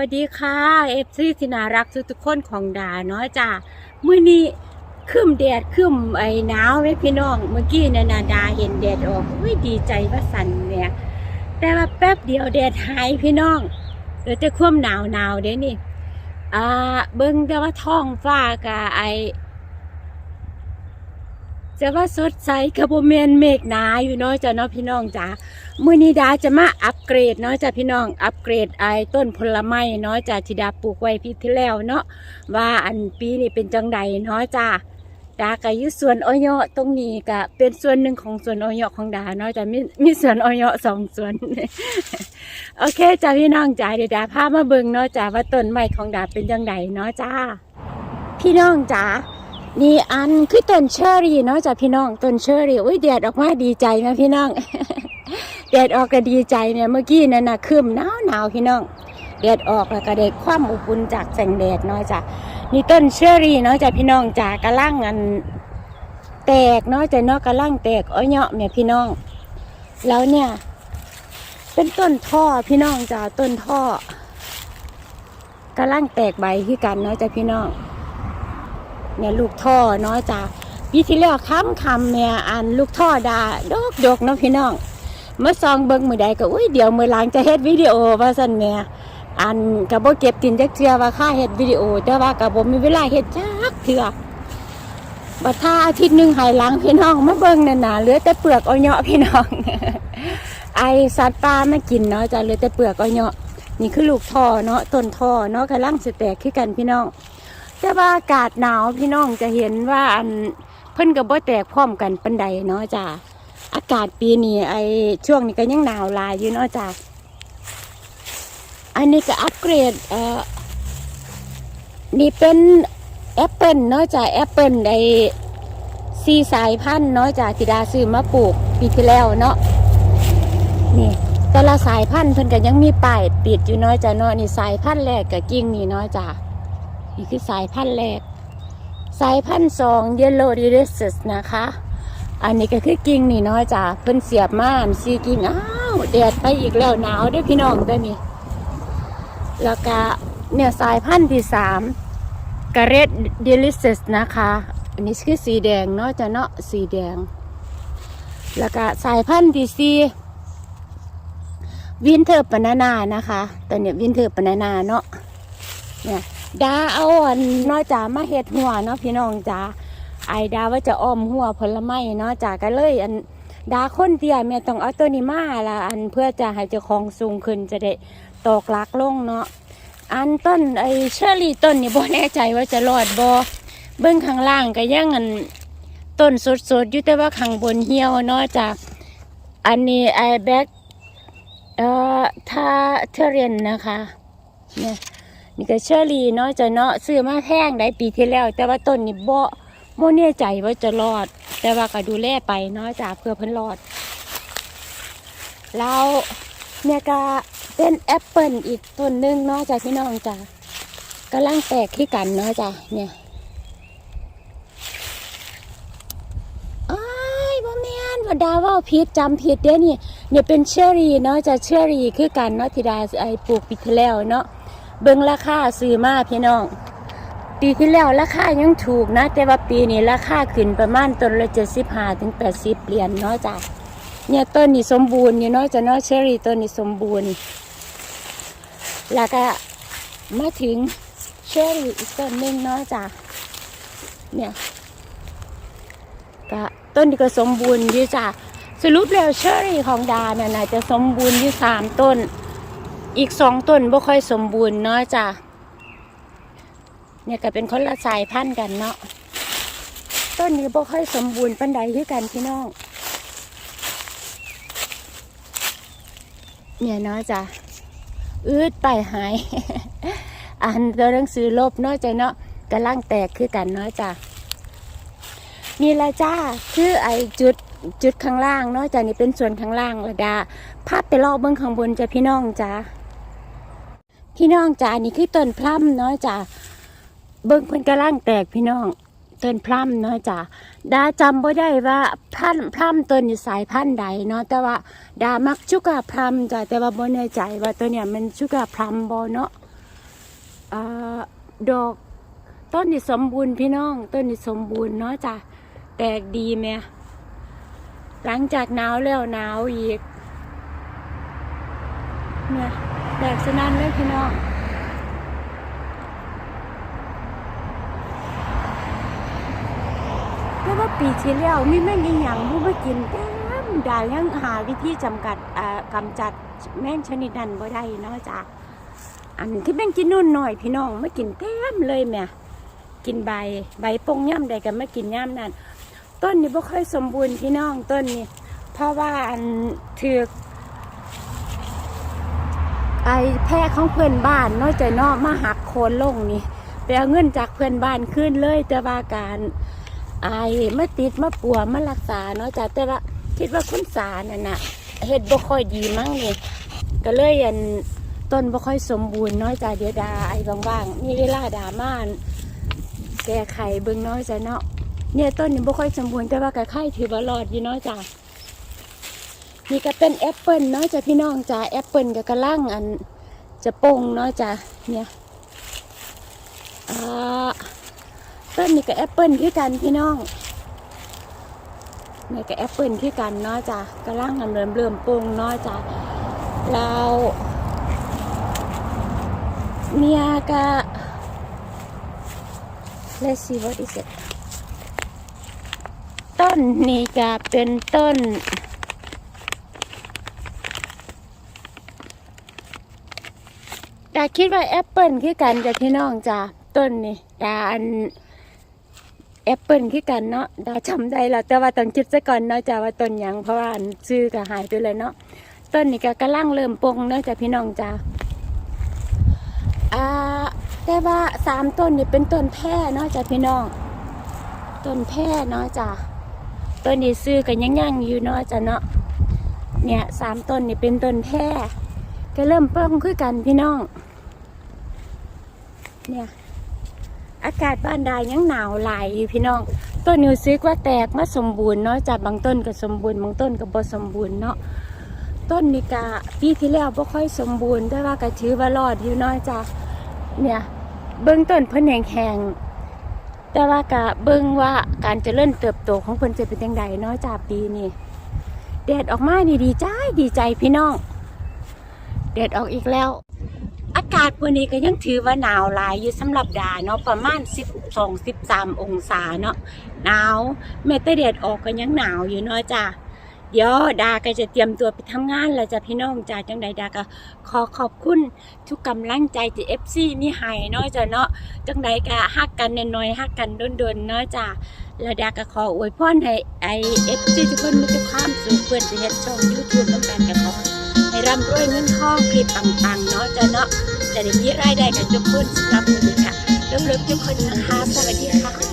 วัสดีค่ะเอฟซีที่น่ารักทุกๆคนของดาเนาะจ้ามื่อนี้ขึ้นแดดขึ้นไอ้หนาวไหมพี่น้อง เมื่อกี้นานาดาเห็นแดดออกอุ้ยดีใจว่าสันเนี่ยแต่ว่าแป๊บเดียวแดดหายพี่น้องเดี๋ยวจะคว่ำหนาวหนาวเด้นี่อ่าเบิ้งแต่ว่าท้องฟ้ากะไอ จะว่าสดใสกับโบเมนเมฆหนาอยู่เนาะจ้ะเนาะพี่น้องจ้ามือนี้ดาจะมาอัปเกรดเนาะจ้ะพี่น้องอัปเกรดไอ้ต้นผลไม้เนาะจ้ะที่ดาปลูกไว้ปีที่แล้วเนาะว่าอันปีนี้เป็นจังใดเนาะจ้าดาก็อยู่สวนอ้อยตรงนี้ก็เป็นส่วนหนึ่งของสวนอ้อยของดาเนาะจ้ะมีมีสวนอ้อยสองสวนโอเคจ้ะพี่น้องจ้าเดี๋ยวดาพามาเบิ่งเนาะจ้าว่าต้นไม้ของดาเป็นจังใดเนาะจ้าพี่น้องจ้า นี่อันคือต้นเชอรี่เนาะจ้ะพี่น้องต้นเชอรี่อุ้ยแดดออกมาดีใจไหมพี่น้องแดดออกก็ดีใจเนี่ยเมื่อกี้นั่นน่ะคืมหนาวหนาวพี่น้องแดดออกแล้วก็ได้ความอบอุ่นจากแสงแดดเนาะจ้ะนี่ต้นเชอรี่เนาะจ้ะพี่น้องจ้ากระลังอันแตกเนาะจ้ะเนาะกระลังแตกอ้อยเนาะเนี่ยพี่น้อง แล้วเนี่ย เป็นต้นท่อพี่น้องจ้ะต้นท่อกระลังแตกใบคือกันเนาะจ้ะพี่น้อง เนี่ยลูกท่อเนาะจ้าปีที่แล้วค้ำคำเนี่ยอันลูกท่อดาดกดกเนาะพี่น้องเมื่อซองเบิ้งมือใดก็อุ้ยเดี๋ยวมือหลังจะเฮ็ดวิดีโอว่าสั่นแม่อันกับโบเก็บตินจักเทือว่าค่าเฮ็ดวิดีโอ แต่ว่ากับโบมีเวลาเฮ็ดจักเทือบัดท่าอาทิตย์หนึ่งหายหลังพี่น้องมาเบิ้งนั่นน่ะเหลือแต่เปลือกอ้อยเนาะพี่น้อง ไอสัตว์ป่ามากินเนาะจ้าเหลือแต่เปลือกอ้อยเนาะนี่คือลูกท่อเนาะต้นท่อเนาะกำลังสแตกคือกันพี่น้อง แต่ว่าอากาศหนาวพี่น้องจะเห็นว่าอันเพิ่นกับบ่แตกพร้อมกันปันใดเนาะจ้าอากาศปีนี้ไอช่วงนี้ก็ยังหนาวลายอยู่เนาะจ้าอันนี้ก็อัปเกรดเอ่อนี่เป็นแอปเปิลเนาะจ้าแอปเปิลไอซีสายพันธุ์เนาะจ้าธิดาซื้อมาปลูกปีที่แล้วเนาะนี่แต่ละสายพันธุ์เพิ่นก็ยังมีป้ายติดอยู่เนาะจ้าเนาะนี่สายพันธุ์แรกกับกิ่งนี่เนาะจ้า นี่คือสายพันธุ์แรก สายพันธุ์สอง Yellow d e l i c i o u s นะคะ อันนี้ก็คือกิ่งนี่เนาะจ้ะเพิ่นเสียบมานซีกิ่งอ้าวแดดไปอีกแล้วหนาวด้วยพี่น้องด้วยนี่แล้วก็เนี่ยสายพันธุ์ที่สามกระเรดเดลิเซสนะคะ อันนี้คือสีแดงเนาะจ้ะเนาะสีแดง แล้วก็สายพันธุ์ที่สี่วินเทอร์ปนานานะคะ ตัวเนี้ยวินเทอร์ปนานาเนาะเนี่ย ดาเอาอันน้อยจ๋ามาเห็ดหัวเนาะพี่น้องจ๋าไอดาว่าจะอ้อมหัวผลไม้เนาะจ๋าก็เลยอันดาคนเตียแม่ต้องเอาตัวนี้มาละอันเพื่อจะให้เจ้าของสูงขึ้นจะได้ตอกลักลงเนาะอันต้นไอเชอรี่ต้นนี่บ่แน่ใจว่าจะรอดบ่เบื้องข้างล่างก็ยังอันต้นสดๆอยู่แต่ว่าข้างบนเหี่ยวเนาะจ้ะอันนี้ไอแบ็กเอ่อทาเทเรียนนะคะเนี่ย นี่ก็เชอรี่เนาะจะเนาะซื้อมาแพงได้ปีที่แล้ว แต่ว่าต้นนี่บ่บ่แน่ใจว่าจะรอด แต่ว่าก็ดูแลไปเนาะจ้าเพื่อเพิ่นรอด แล้วเนี่ยก็เป็นแอปเปิลอีกต้นหนึงเนาะจ้าพี่น้องจ้ากำลังแตกที่กันเนาะจ้าเนี่ยอ้ายบ่แม่นว่าดาว่าผิดจำผิดเด้นี่เนี่ยเป็นเชอรี่เนาะจ้าเชอรี่คือกันเนาะที่ดาไอปลูกปีที่แล้วเนาะ เบิ่งราคาซื้อมาพี่น้อง ปีที่แล้วราคายังถูกนะ แต่ว่าปีนี้ราคาขึ้นประมาณต้นละเจ็ดสิบห้าถึงแปดสิบเหรียญเนาะจ้ะเนี่ยต้นนี้สมบูรณ์อยู่เนาะจะเนาะเชอรี่ต้นนี้สมบูรณ์ แล้วก็มาถึงเชอรี่อีกต้นหนึงเนาะจ้ะเนี่ยก็ต้นนี้ก็สมบูรณ์อยู่จ้ะสรุปแล้วเชอรี่ของดาเนี่ยนะจะสมบูรณ์อยู่สามต้น อีกสองต้นบ่ค่อยสมบูรณ์เนาะจ้ะเนี่ยก็เป็นคนละสายพันธุ์กันเนาะต้นนี้บ่ค่อยสมบูรณ์ปันใดคือกันพี่น้องเนี่ยเนาะจ้ะอืดไปหายอ่านตัวหนังสือลบเนาะจ้ะเนาะกำลังแตกคือกันเนาะจ้ะนี่ละจ้าคือไอจุดจุดข้างล่างเนาะจ้ะนี่เป็นส่วนข้างล่างระดาภาพไปรอบเบื้องข้างบนจ้ะพี่น้องจ้า พี่น้องจ้านี่คือต้นพลัมเนาะจ้าเบิ่งเพิ่นกำลังแตกพี่น้องต้นพลัมเนาะจ้าดาจำบ่ได้ว่าพันพลัมต้นนี้สายพันธุ์ใดเนาะแต่ว่าดามักชุกาพลัมจ้าแต่ว่าบ่แน่ใจว่าตัวเนี้ยมันชุกาพลัมบ่เนาะอ่าดอกต้นนี่สมบูรณ์พี่น้องต้นนี่สมบูรณ์เนาะจ้ะแตกดีแม่หลังจากหนาวแล้วหนาวอีกเนี่ย แตกสนั่นเลยพี่น้องแต่ว่าปีที่แล้วมีแม่งอีหยังผู้มากินเต็มได้ยังหาวิธีจำกัดอ่ากำจัดแม่งชนิดนั้นบ่ได้นาะจ้ะอันที่แม่งกินนุ่นหน่อยพี่น้องไม่กินเต็มเลยแม่กินใบใบปงย่ำใดกันไม่กินย่ำนั่นต้นนี้บ่ค่อยสมบูรณ์พี่น้องต้นนี้ เพราะว่าอันถือ ไอแพร่ของเพื่อนบ้านน้อยใจเนอกมาหักโคนลงนี่ไปเอาเงินจากเพื่อนบ้านขึ้นเลยแต่ว่าการไอมาติดมาปัวมารักษาเนาะจ้ะแต่ว่าคิดว่าคุณสานั่นน่ะเฮ็ดบ่ค่อยดีมั้งนี่ก็เลยอันต้นบ่ค่อยสมบูรณ์น้อยใจเดียวดาไอ้ว่างๆมีเวลาดาม่านแก้ไขเบิ่งน้อยใจเนาะเนี่ยต้นนี่บ่ค่อยสมบูรณ์แต่ว่าก็ไข่ถือว่ารอดอยู่น้อยจ้ะ นี่ก็เป็นแอปเปิลเนาะจ้ะพี่น้องจ้ะแอปเปิลก็กระลังอันจะโป่งเนาะจ้ะเนี่ยต้นนี่ก็แอปเปิลคือกันพี่น้องนี่ก็แอปเปิลคือกันเนาะจ้ะกระลังอันเริ่มเริ่มโป่งเนาะจ้ะแล้วเมียก็ let's see what is it ต้นนี้ก็เป็นต้น ดาคิดว่าแอปเปิลคือกันจ้ะพี่น้องจ้ะต้นนี่ดาอันแอปเปิลคือกันเนาะดาจำได้แล้วแต่ว่าต้องคิดซะก่อนเนาะจ้ะว่าต้นหยังเพราะว่าอันชื่อก็หายไปเลยเนาะต้นนี้ก็กำลังเริ่มปงเนาะจ้ะพี่น้องจ้ะอ่าแต่ว่าสามต้นนี่เป็นต้นแพร่เนาะจ้ะพี่น้องต้นแพร่เนาะจ้ะต้นนี้ซื้อกันยังยังๆอยู่เนาะจ้ะเนาะเนี่ยสามต้นนี่เป็นต้นแพร่ ก็เริ่มเพิ่มขึ้นกันพี่น้อง เนี่ย อากาศบ้านใดยังหนาวหลายอยู่พี่น้อง ต้นนิวซิกว่าแตกมาสมบูรณ์เนาะจ้ะบางต้นก็สมบูรณ์บางต้นก็บ่สมบูรณ์เนาะ ต้นนี่กะปีที่แล้วบ่ค่อยสมบูรณ์แต่ว่าก็ถือว่ารอดอยู่เน้อยจ้ะเนี่ยเบื้องต้นเพิ่นแห้งแต่ว่ากะเบิ่งว่าการเจริญเติบโตของเพิ่นจะเป็นจังไดเนาะจ้ะปีนี้แดดออกมานี่ดีใจดีใจพี่น้อง แดดออกอีกแล้ว อากาศวันนี้ก็ยังถือว่าหนาวหลายอยู่สำหรับดาเนาะประมาณ 12 13 องศาเนาะหนาวแม้แต่แดดออกก็ยังหนาวอยู่เนาะจ้ะเดี๋ยวดาก็จะเตรียมตัวไปทำงานแล้วจ้ะพี่น้องจ้าจังใดดาก็ขอขอบคุณทุกกำลังใจที่เอฟซีมีให้เนาะจ้ะเนาะจังใดก็ฮักกันน้อยๆฮักกันดนๆเนาะจ้าแล้วดาก็ขออวยพรให้ไอเอฟซีทุกคนมีแต่ความสุขเพื่อนจะเฮ็ดช่องยูทูบน้ำกันกันขอ ร่ำรวยเงินทองคลิปปังๆเนาะจ้ะเนาะจะได้มีรายได้กันทุกคนสำหรับวันนี้ค่ะลึกๆทุกคนนะคะ สวัสดีค่ะ